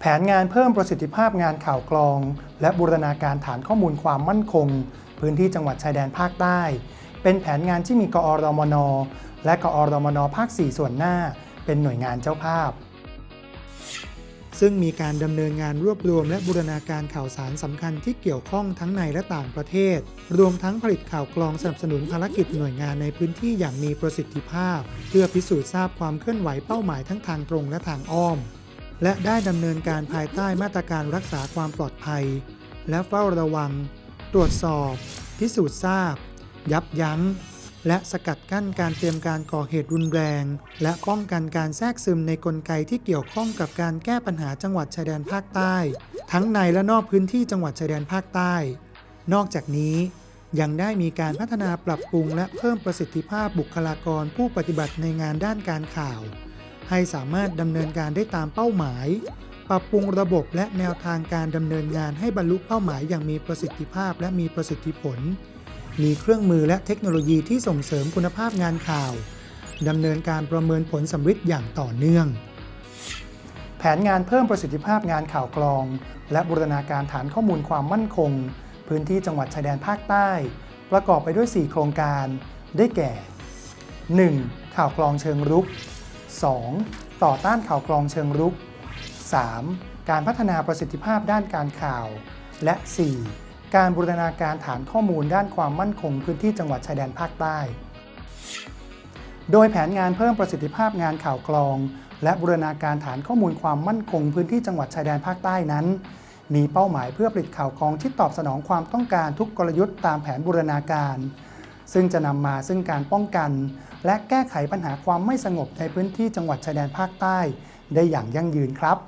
แผนงานเพิ่มประสิทธิภาพงานข่าวกรอง และบูรณาการฐานข้อมูลความมั่นคง พื้นที่จังหวัดชายแดนภาคใต้ เป็นแผนงานที่มีกอรมน และกอรมนภาค 4 ส่วนหน้า เป็นหน่วยงานเจ้าภาพ ซึ่งมีการดำเนินงานรวบรวมและบูรณาการข่าวสารสำคัญที่เกี่ยวข้องทั้งในและต่างประเทศ รวมทั้งผลิตข่าวกรองสนับสนุนภารกิจหน่วยงานในพื้นที่อย่างมีประสิทธิภาพ เพื่อพิสูจน์ทราบความเคลื่อนไหวเป้าหมายทั้งทางตรงและทางอ้อม และได้ดำเนินการภายใต้มาตรการรักษาความปลอดภัย และเฝ้าระวัง ตรวจสอบ พิสูจน์ทราบ ยับยั้ง และสกัดกั้นการเตรียมการก่อเหตุรุนแรง และป้องกันการแทรกซึมในกลไกที่เกี่ยวข้องกับการแก้ปัญหาจังหวัดชายแดนภาคใต้ ทั้งในและนอกพื้นที่จังหวัดชายแดนภาคใต้ นอกจากนี้ยังได้มีการพัฒนาปรับปรุงและเพิ่มประสิทธิภาพบุคลากรผู้ปฏิบัติในงานด้านการข่าว ให้สามารถดำเนินการได้ตามเป้าหมาย ปรับปรุงระบบและแนวทางการดำเนินงานให้บรรลุเป้าหมายอย่างมีประสิทธิภาพและมีประสิทธิผล มีเครื่องมือและเทคโนโลยีที่ส่งเสริมคุณภาพงานข่าวดำเนินการประเมินผลสำฤทธิ์อย่างต่อเนื่อง แผนงานเพิ่มประสิทธิภาพงานข่าวกรอง และบูรณาการฐานข้อมูลความมั่นคง พื้นที่จังหวัดชายแดนภาคใต้ ประกอบไปด้วย 4 โครงการ ได้แก่ 1. ข่าวกรองเชิงรุก 2. ต่อต้านข่าวกรองเชิงรุก 3. การพัฒนาประสิทธิภาพด้านการข่าว และ 4. การบูรณาการฐานข้อมูลด้านความมั่นคงพื้นที่จังหวัดชายแดนภาคใต้ โดยแผนงานเพิ่มประสิทธิภาพงานข่าวกรอง และบูรณาการฐานข้อมูลความมั่นคงพื้นที่จังหวัดชายแดนภาคใต้นั้น มีเป้าหมายเพื่อผลิตข่าวกรองที่ตอบสนองความต้องการทุกกลยุทธ์ตามแผนบูรณาการ ซึ่งจะนำมาซึ่งการป้องกัน และแก้ไขปัญหาความไม่สงบในพื้นที่จังหวัดชายแดนภาคใต้ ได้อย่างยั่งยืนครับ